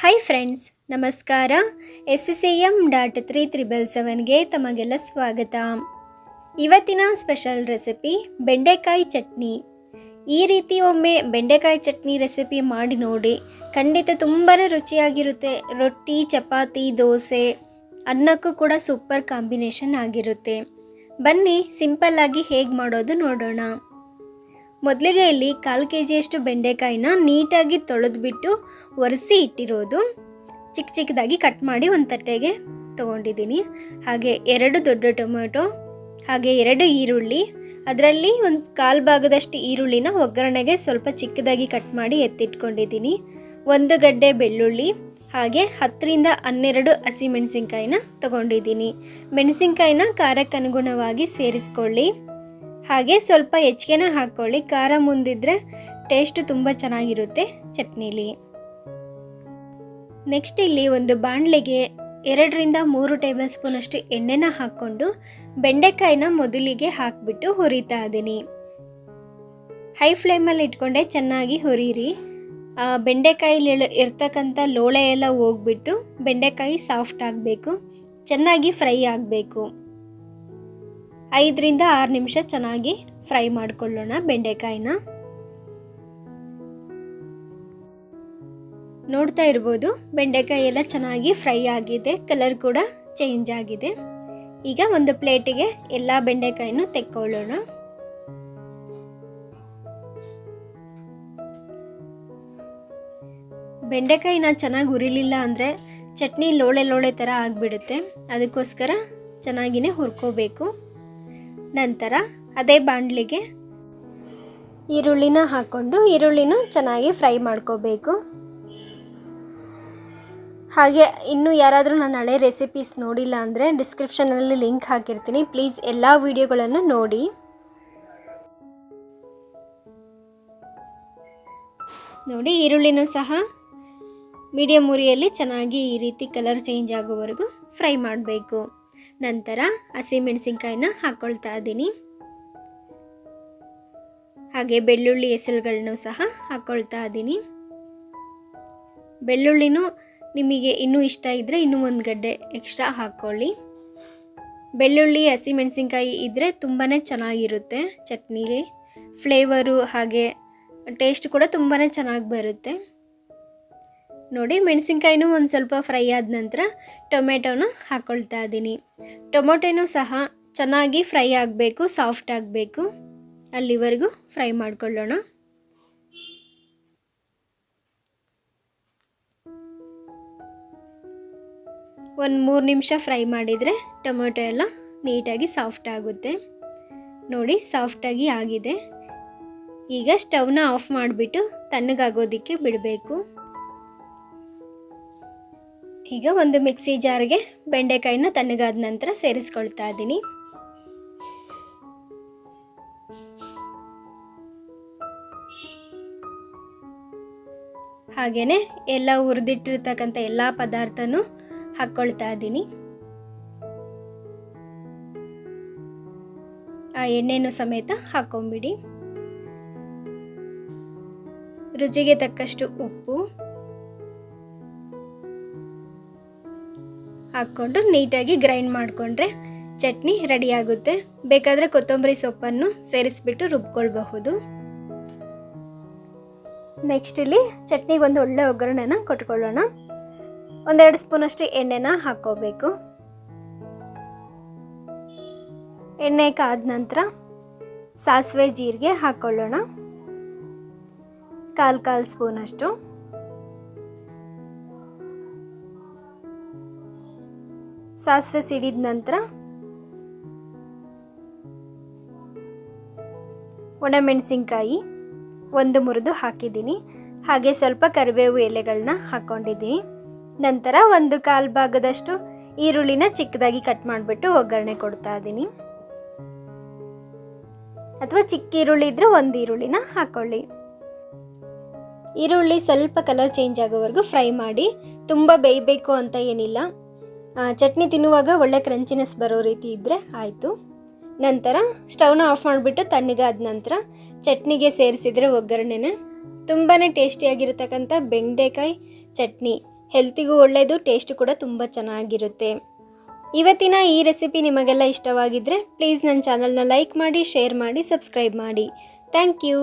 Hi friends ನಮಸ್ಕಾರ. S C M dot three triple ಸೆವೆನ್ಗೆ ತಮಗೆಲ್ಲ ಸ್ವಾಗತ. ಇವತ್ತಿನ ಸ್ಪೆಷಲ್ ರೆಸಿಪಿ ಬೆಂಡೆಕಾಯಿ ಚಟ್ನಿ. ಈ ರೀತಿ ಒಮ್ಮೆ ಬೆಂಡೆಕಾಯಿ ಚಟ್ನಿ ರೆಸಿಪಿ ಮಾಡಿ ನೋಡಿ, ಖಂಡಿತ ತುಂಬಾ ರುಚಿಯಾಗಿರುತ್ತೆ. ರೊಟ್ಟಿ, ಚಪಾತಿ, ದೋಸೆ, ಅನ್ನಕ್ಕೂ ಕೂಡ ಸೂಪರ್ ಕಾಂಬಿನೇಷನ್ ಆಗಿರುತ್ತೆ. ಬನ್ನಿ ಸಿಂಪಲ್ಲಾಗಿ ಹೇಗೆ ಮಾಡೋದು ನೋಡೋಣ. ಮೊದಲಿಗೆ ಇಲ್ಲಿ ಕಾಲು ಕೆ ಜಿಯಷ್ಟು ಬೆಂಡೆಕಾಯಿನ ನೀಟಾಗಿ ತೊಳೆದ್ಬಿಟ್ಟು ಒರೆಸಿ ಇಟ್ಟಿರೋದು. ಚಿಕ್ಕ ಚಿಕ್ಕದಾಗಿ ಕಟ್ ಮಾಡಿ ಒಂದು ತಟ್ಟೆಗೆ ತೊಗೊಂಡಿದ್ದೀನಿ. ಹಾಗೆ ಎರಡು ದೊಡ್ಡ ಟೊಮೆಟೊ, ಹಾಗೆ ಎರಡು ಈರುಳ್ಳಿ. ಅದರಲ್ಲಿ ಒಂದು ಕಾಲು ಭಾಗದಷ್ಟು ಈರುಳ್ಳಿನ ಒಗ್ಗರಣೆಗೆ ಸ್ವಲ್ಪ ಚಿಕ್ಕದಾಗಿ ಕಟ್ ಮಾಡಿ ಎತ್ತಿಟ್ಕೊಂಡಿದ್ದೀನಿ. ಒಂದು ಗಡ್ಡೆ ಬೆಳ್ಳುಳ್ಳಿ, ಹಾಗೆ ಹತ್ತರಿಂದ ಹನ್ನೆರಡು ಹಸಿಮೆಣಸಿನ್ಕಾಯಿನ ತೊಗೊಂಡಿದ್ದೀನಿ. ಮೆಣಸಿನ್ಕಾಯಿನ ಖಾರಕ್ಕನುಗುಣವಾಗಿ ಸೇರಿಸ್ಕೊಳ್ಳಿ. ಹಾಗೆ ಸ್ವಲ್ಪ ಹೆಚ್ಚಿಗೆನ ಹಾಕ್ಕೊಳ್ಳಿ ಖಾರ ಮುಂದಿದ್ರೆ ಟೇಸ್ಟು ತುಂಬ ಚೆನ್ನಾಗಿರುತ್ತೆ ಚಟ್ನಿಲಿ. ನೆಕ್ಸ್ಟ್ ಇಲ್ಲಿ ಒಂದು ಬಾಣಲೆಗೆ ಎರಡರಿಂದ ಮೂರು ಟೇಬಲ್ ಸ್ಪೂನಷ್ಟು ಎಣ್ಣೆನ ಹಾಕ್ಕೊಂಡು ಬೆಂಡೆಕಾಯಿನ ಮೊದಲಿಗೆ ಹಾಕಿಬಿಟ್ಟು ಹುರಿತಾ ಇದ್ದೀನಿ. ಹೈ ಫ್ಲೇಮಲ್ಲಿ ಇಟ್ಕೊಂಡೆ ಚೆನ್ನಾಗಿ ಹುರಿರಿ. ಬೆಂಡೆಕಾಯಿಲಿ ಇರ್ತಕ್ಕಂಥ ಲೋಳೆ ಎಲ್ಲ ಹೋಗ್ಬಿಟ್ಟು ಬೆಂಡೆಕಾಯಿ ಸಾಫ್ಟ್ ಆಗಬೇಕು, ಚೆನ್ನಾಗಿ ಫ್ರೈ ಆಗಬೇಕು. ಐದರಿಂದ ಆರು ನಿಮಿಷ ಚೆನ್ನಾಗಿ ಫ್ರೈ ಮಾಡಿಕೊಳ್ಳೋಣ ಬೆಂಡೆಕಾಯಿನ. ನೋಡ್ತಾ ಇರ್ಬೋದು, ಬೆಂಡೆಕಾಯಿ ಎಲ್ಲ ಚೆನ್ನಾಗಿ ಫ್ರೈ ಆಗಿದೆ, ಕಲರ್ ಕೂಡ ಚೇಂಜ್ ಆಗಿದೆ. ಈಗ ಒಂದು ಪ್ಲೇಟಿಗೆ ಎಲ್ಲ ಬೆಂಡೆಕಾಯಿನೂ ತೆಕ್ಕೊಳ್ಳೋಣ. ಬೆಂಡೆಕಾಯಿನ ಚೆನ್ನಾಗಿ ಉರಿಲಿಲ್ಲ ಅಂದರೆ ಚಟ್ನಿ ಲೋಳೆ ಲೋಳೆ ಥರ ಆಗಿಬಿಡುತ್ತೆ, ಅದಕ್ಕೋಸ್ಕರ ಚೆನ್ನಾಗಿನೇ ಹುರ್ಕೋಬೇಕು. ನಂತರ ಅದೇ ಬಾಣಲಿಗೆ ಈರುಳ್ಳಿನ ಹಾಕ್ಕೊಂಡು ಈರುಳ್ಳಿನ ಚೆನ್ನಾಗಿ ಫ್ರೈ ಮಾಡ್ಕೋಬೇಕು. ಹಾಗೆ ಇನ್ನೂ ಯಾರಾದರೂ ನಾನು ಹಳೆ ರೆಸಿಪೀಸ್ ನೋಡಿಲ್ಲ ಅಂದರೆ ಡಿಸ್ಕ್ರಿಪ್ಷನಲ್ಲಿ ಲಿಂಕ್ ಹಾಕಿರ್ತೀನಿ. ಪ್ಲೀಸ್ ಎಲ್ಲ ವಿಡಿಯೋಗಳನ್ನು ನೋಡಿ. ನೋಡಿ ಈರುಳ್ಳಿನೂ ಸಹ ಮೀಡಿಯಮ್ ಉರಿಯಲ್ಲಿ ಚೆನ್ನಾಗಿ ಈ ರೀತಿ ಕಲರ್ ಚೇಂಜ್ ಆಗೋವರೆಗೂ ಫ್ರೈ ಮಾಡಬೇಕು. ನಂತರ ಹಸಿಮೆಣಸಿನ್ಕಾಯಿನ ಹಾಕ್ಕೊಳ್ತಾ ಇದ್ದೀನಿ. ಹಾಗೆ ಬೆಳ್ಳುಳ್ಳಿ ಹೆಸರುಗಳನ್ನೂ ಸಹ ಹಾಕ್ಕೊಳ್ತಾ ಇದ್ದೀನಿ. ಬೆಳ್ಳುಳ್ಳಿನೂ ನಿಮಗೆ ಇನ್ನೂ ಇಷ್ಟ ಇದ್ದರೆ ಇನ್ನೂ ಒಂದು ಗಡ್ಡೆ ಎಕ್ಸ್ಟ್ರಾ ಹಾಕ್ಕೊಳ್ಳಿ. ಬೆಳ್ಳುಳ್ಳಿ ಹಸಿಮೆಣಸಿನ್ಕಾಯಿ ಇದ್ದರೆ ತುಂಬಾ ಚೆನ್ನಾಗಿರುತ್ತೆ ಚಟ್ನಿಲಿ. ಫ್ಲೇವರು ಹಾಗೆ ಟೇಸ್ಟ್ ಕೂಡ ತುಂಬಾ ಚೆನ್ನಾಗಿ ಬರುತ್ತೆ. ನೋಡಿ ಮೆಣಸಿನ್ಕಾಯಿನೂ ಒಂದು ಸ್ವಲ್ಪ ಫ್ರೈ ಆದ ನಂತರ ಟೊಮೆಟೊನ ಹಾಕ್ಕೊಳ್ತಾ ಇದ್ದೀನಿ. ಟೊಮೊಟೊನೂ ಸಹ ಚೆನ್ನಾಗಿ ಫ್ರೈ ಆಗಬೇಕು, ಸಾಫ್ಟ್ ಆಗಬೇಕು. ಅಲ್ಲಿವರೆಗೂ ಫ್ರೈ ಮಾಡ್ಕೊಳ್ಳೋಣ. ಒಂದು ಮೂರು ನಿಮಿಷ ಫ್ರೈ ಮಾಡಿದರೆ ಟೊಮೊಟೊ ಎಲ್ಲ ನೀಟಾಗಿ ಸಾಫ್ಟ್ ಆಗುತ್ತೆ. ನೋಡಿ ಸಾಫ್ಟಾಗಿ ಆಗಿದೆ. ಈಗ ಸ್ಟವ್ನ ಆಫ್ ಮಾಡಿಬಿಟ್ಟು ತಣ್ಣಗಾಗೋದಕ್ಕೆ ಬಿಡಬೇಕು. ಈಗ ಒಂದು ಮಿಕ್ಸಿ ಜಾರ್ಗೆ ಬೆಂಡೆಕಾಯಿನ ತಣ್ಣಗಾದ ನಂತರ ಸೇರಿಸ್ಕೊಳ್ತಾ ಇದ್ದೀನಿ. ಹಾಗೆಯೇ ಎಲ್ಲ ಹುರಿದಿಟ್ಟಿರ್ತಕ್ಕಂಥ ಎಲ್ಲ ಪದಾರ್ಥನೂ ಹಾಕ್ಕೊಳ್ತಾ ಇದ್ದೀನಿ. ಆ ಎಣ್ಣೆನೂ ಸಮೇತ ಹಾಕೊಂಬಿಡಿ ರುಚಿಗೆ ತಕ್ಕಷ್ಟು ಉಪ್ಪು. ಹಾಕ್ಕೊಂಡು ನೀಟಾಗಿ ಗ್ರೈಂಡ್ ಮಾಡಿಕೊಂಡ್ರೆ ಚಟ್ನಿ ರೆಡಿ ಆಗುತ್ತೆ. ಬೇಕಾದರೆ ಕೊತ್ತಂಬರಿ ಸೊಪ್ಪನ್ನು ಸೇರಿಸ್ಬಿಟ್ಟು ರುಬ್ಕೊಳ್ಬಹುದು. ನೆಕ್ಸ್ಟ್ ಇಲ್ಲಿ ಚಟ್ನಿಗೆ ಒಂದು ಒಳ್ಳೆ ಒಗ್ಗರಣೆನ ಕೊಟ್ಕೊಳ್ಳೋಣ. ಒಂದೆರಡು ಸ್ಪೂನಷ್ಟು ಎಣ್ಣೆನ ಹಾಕ್ಕೋಬೇಕು. ಎಣ್ಣೆ ಕಾದ ನಂತರ ಸಾಸಿವೆ ಜೀರಿಗೆ ಹಾಕ್ಕೊಳ್ಳೋಣ. ಕಾಲು ಕಾಲು ಸ್ಪೂನಷ್ಟು. ಸಾಸಿವೆ ಸಿಡಿದ ನಂತರ ಒಣಮೆಣಸಿನ್ಕಾಯಿ ಒಂದು ಮುರಿದು ಹಾಕಿದ್ದೀನಿ. ಹಾಗೆ ಸ್ವಲ್ಪ ಕರಿಬೇವು ಎಲೆಗಳನ್ನ ಹಾಕ್ಕೊಂಡಿದ್ದೀನಿ ನಂತರ ಒಂದು ಕಾಲು ಭಾಗದಷ್ಟು ಈರುಳ್ಳಿನ ಚಿಕ್ಕದಾಗಿ ಕಟ್ ಮಾಡಿಬಿಟ್ಟು ಒಗ್ಗರಣೆ ಕೊಡ್ತಾ ಇದ್ದೀನಿ. ಅಥವಾ ಚಿಕ್ಕ ಈರುಳ್ಳಿ ಇದ್ದರೆ ಒಂದು ಈರುಳ್ಳಿನ ಹಾಕ್ಕೊಳ್ಳಿ ಈರುಳ್ಳಿ ಸ್ವಲ್ಪ ಕಲರ್ ಚೇಂಜ್ ಆಗೋವರೆಗೂ ಫ್ರೈ ಮಾಡಿ. ತುಂಬ ಬೇಯಬೇಕು ಅಂತ ಏನಿಲ್ಲ. ಚಟ್ನಿ ತಿನ್ನುವಾಗ ಒಳ್ಳೆ ಕ್ರಂಚಿನೆಸ್ ಬರೋ ರೀತಿ ಇದ್ದರೆ ಆಯಿತು. ನಂತರ ಸ್ಟವ್ನ ಆಫ್ ಮಾಡಿಬಿಟ್ಟು ತಣ್ಣಗಾದ ನಂತರ ಚಟ್ನಿಗೆ ಸೇರಿಸಿದರೆ ಒಗ್ಗರಣೆನ. ತುಂಬಾ ಟೇಸ್ಟಿಯಾಗಿರತಕ್ಕಂಥ ಬೆಂಡೆಕಾಯಿ ಚಟ್ನಿ. ಹೆಲ್ತಿಗೂ ಒಳ್ಳೆಯದು ಟೇಸ್ಟು ಕೂಡ ತುಂಬ ಚೆನ್ನಾಗಿರುತ್ತೆ. ಇವತ್ತಿನ ಈ ರೆಸಿಪಿ ನಿಮಗೆಲ್ಲ ಇಷ್ಟವಾಗಿದ್ದರೆ ಪ್ಲೀಸ್ ನನ್ನ ಚಾನಲ್ನ ಲೈಕ್ ಮಾಡಿ, ಶೇರ್ ಮಾಡಿ, ಸಬ್ಸ್ಕ್ರೈಬ್ ಮಾಡಿ. Thank you.